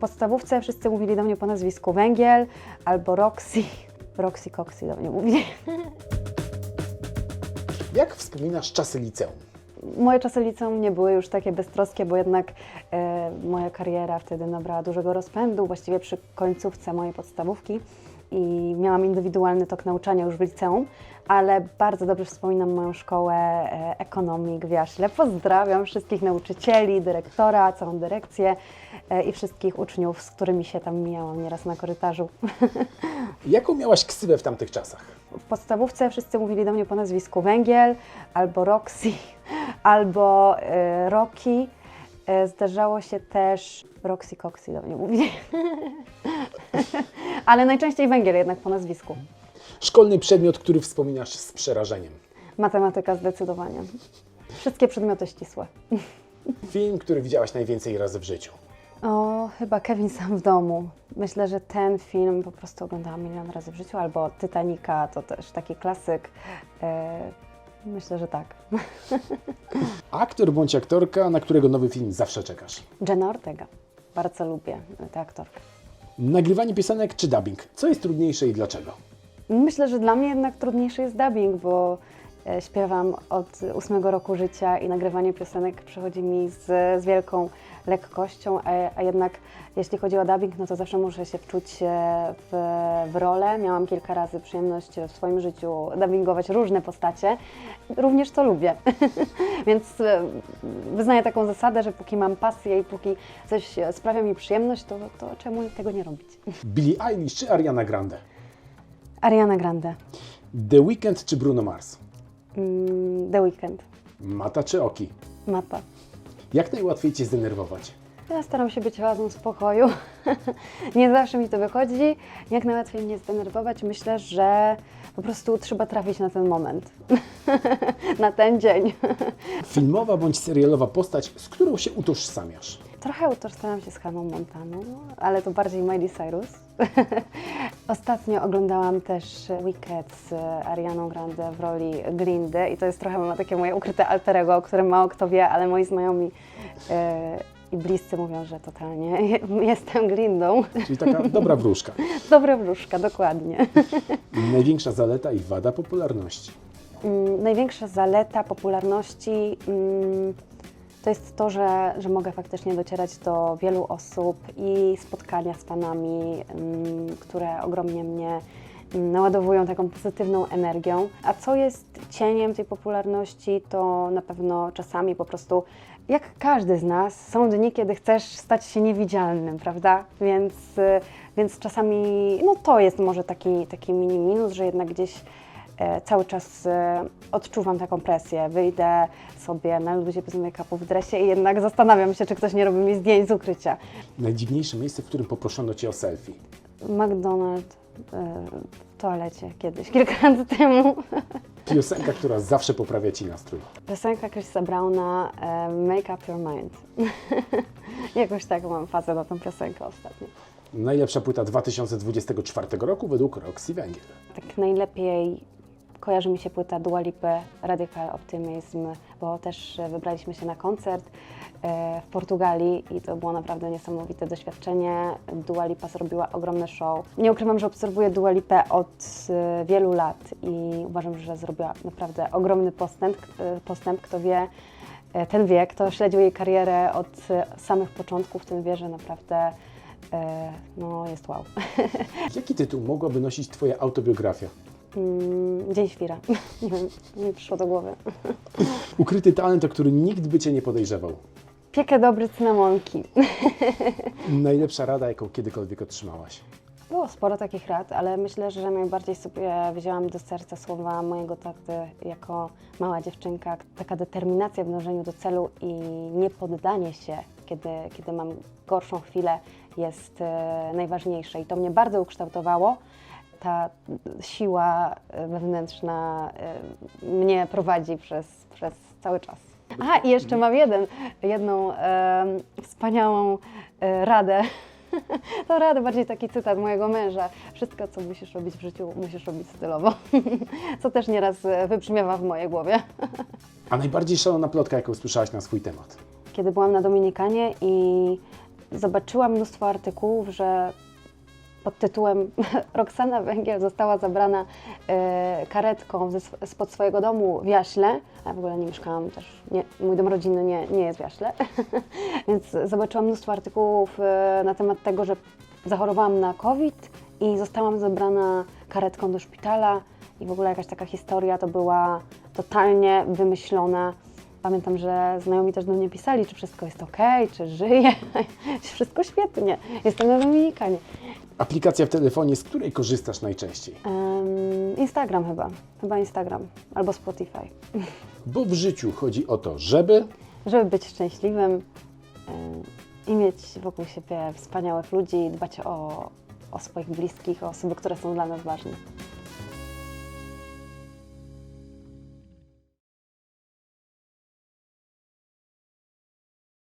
podstawówce wszyscy mówili do mnie po nazwisku Węgiel albo Roxy. Roxy Coxy do mnie mówili. Jak wspominasz czasy liceum? Moje czasy liceum nie były już takie beztroskie, bo jednak e, moja kariera wtedy nabrała dużego rozpędu, właściwie przy końcówce mojej podstawówki i miałam indywidualny tok nauczania już w liceum, ale bardzo dobrze wspominam moją szkołę e, ekonomii w Jaśle. Pozdrawiam wszystkich nauczycieli, dyrektora, całą dyrekcję e, i wszystkich uczniów, z którymi się tam mijałam nieraz na korytarzu. Jaką miałaś ksywę w tamtych czasach? W podstawówce wszyscy mówili do mnie po nazwisku Węgiel, albo Roxy, albo Rocky. Y, zdarzało się też Roxy Coxy do mnie mówili. Ale najczęściej Węgiel jednak po nazwisku. Szkolny przedmiot, który wspominasz z przerażeniem. Matematyka zdecydowanie. Wszystkie przedmioty ścisłe. Film, który widziałaś najwięcej razy w życiu. O, chyba Kevin sam w domu. Myślę, że ten film po prostu oglądałam milion razy w życiu, albo Titanica, to też taki klasyk. E, myślę, że tak. Aktor bądź aktorka, na którego nowy film zawsze czekasz. Jenna Ortega. Bardzo lubię tę aktorkę. Nagrywanie piosenek czy dubbing? Co jest trudniejsze i dlaczego? Myślę, że dla mnie jednak trudniejszy jest dubbing, bo śpiewam od ósmego roku życia i nagrywanie piosenek przychodzi mi z, z wielką lekkością, a, a jednak jeśli chodzi o dubbing, no to zawsze muszę się wczuć e, w, w rolę. Miałam kilka razy przyjemność w swoim życiu dubbingować różne postacie. Również to lubię. Więc e, wyznaję taką zasadę, że póki mam pasję i póki coś e, sprawia mi przyjemność, to, to czemu tego nie robić? Billie Eilish czy Ariana Grande? Ariana Grande. The Weeknd czy Bruno Mars? Mm, The Weeknd. Mata czy Oki? Mapa. Jak najłatwiej Cię zdenerwować? Ja staram się być razem spokoju. nie zawsze mi to wychodzi. Jak najłatwiej mnie zdenerwować, myślę, że po prostu trzeba trafić na ten moment. na ten dzień. Filmowa bądź serialowa postać, z którą się utożsamiasz? Trochę utożsamiam się z Hannah Montaną, ale to bardziej Miley Cyrus. Ostatnio oglądałam też Wicked z Arianą Grande w roli Glindy i to jest trochę takie moje ukryte alterego, o którym mało kto wie, ale moi znajomi e, i bliscy mówią, że totalnie jestem Glindą. Czyli taka dobra wróżka. Dobra wróżka, dokładnie. Największa zaleta i wada popularności. Mm, Największa zaleta popularności mm, to jest to, że, że mogę faktycznie docierać do wielu osób i spotkania z panami, mm, które ogromnie mnie mm, naładowują taką pozytywną energią. A co jest cieniem tej popularności, to na pewno czasami po prostu, jak każdy z nas, są dni, kiedy chcesz stać się niewidzialnym, prawda? Więc, y, więc czasami, no to jest może taki, taki mini minus, że jednak gdzieś cały czas e, odczuwam taką presję. Wyjdę sobie na luzie bez make-upu w dresie i jednak zastanawiam się, czy ktoś nie robi mi zdjęć z ukrycia. Najdziwniejsze miejsce, w którym poproszono Cię o selfie. McDonald's e, w toalecie kiedyś, kilka lat temu. Piosenka, która zawsze poprawia Ci nastrój. Piosenka Chrisa Browna e, Make Up Your Mind. Jakoś tak mam fazę na tą piosenkę ostatnio. Najlepsza płyta 2024 roku według Roxy Węgiel. Tak najlepiej kojarzy mi się płyta Dua Lipy Radical Optimism, bo też e, wybraliśmy się na koncert e, w Portugalii i to było naprawdę niesamowite doświadczenie. Dua Lipa zrobiła ogromne show. Nie ukrywam, że obserwuję Dua Lipę od e, wielu lat i uważam, że zrobiła naprawdę ogromny postęp. postęp. Kto wie, ten wie, kto śledził jej karierę od samych początków, ten wie, że naprawdę no, jest wow. Jaki tytuł mogłaby nosić Twoja autobiografia? Mm, Dzień świra. Nie wiem, mi przyszło do głowy. Ukryty talent, o który nikt by Cię nie podejrzewał. Piekę dobre cynamonki. Najlepsza rada, jaką kiedykolwiek otrzymałaś. Było sporo takich rad, ale myślę, że najbardziej sobie wzięłam do serca słowa mojego taty jako mała dziewczynka. Taka determinacja w dążeniu do celu i niepoddanie się, kiedy, kiedy mam gorszą chwilę, jest e, najważniejsze. I to mnie bardzo ukształtowało. Ta siła e, wewnętrzna e, mnie prowadzi przez, przez cały czas. A i jeszcze mam jeden, jedną e, wspaniałą e, radę. To radę, bardziej taki cytat mojego męża. Wszystko, co musisz robić w życiu, musisz robić stylowo. Co też nieraz e, wybrzmiewa w mojej głowie. A najbardziej szalona plotka, jaką słyszałaś na swój temat? Kiedy byłam na Dominikanie i zobaczyłam mnóstwo artykułów, że pod tytułem Roxana Węgiel została zabrana e, karetką spod swojego domu w Jaśle. Ja w ogóle nie mieszkałam też, nie, mój dom rodzinny nie, nie jest w Jaśle. Więc zobaczyłam mnóstwo artykułów e, na temat tego, że zachorowałam na COVID i zostałam zabrana karetką do szpitala. I w ogóle jakaś taka historia to była totalnie wymyślona. Pamiętam, że znajomi też do mnie pisali, czy wszystko jest ok, czy żyję. wszystko świetnie. Jestem na Dominikanie. Aplikacja w telefonie, z której korzystasz najczęściej? Em, Instagram chyba. Chyba Instagram. Albo Spotify. Bo w życiu chodzi o to, żeby Żeby być szczęśliwym em, i mieć wokół siebie wspaniałych ludzi, dbać o, o swoich bliskich, o osoby, które są dla nas ważne.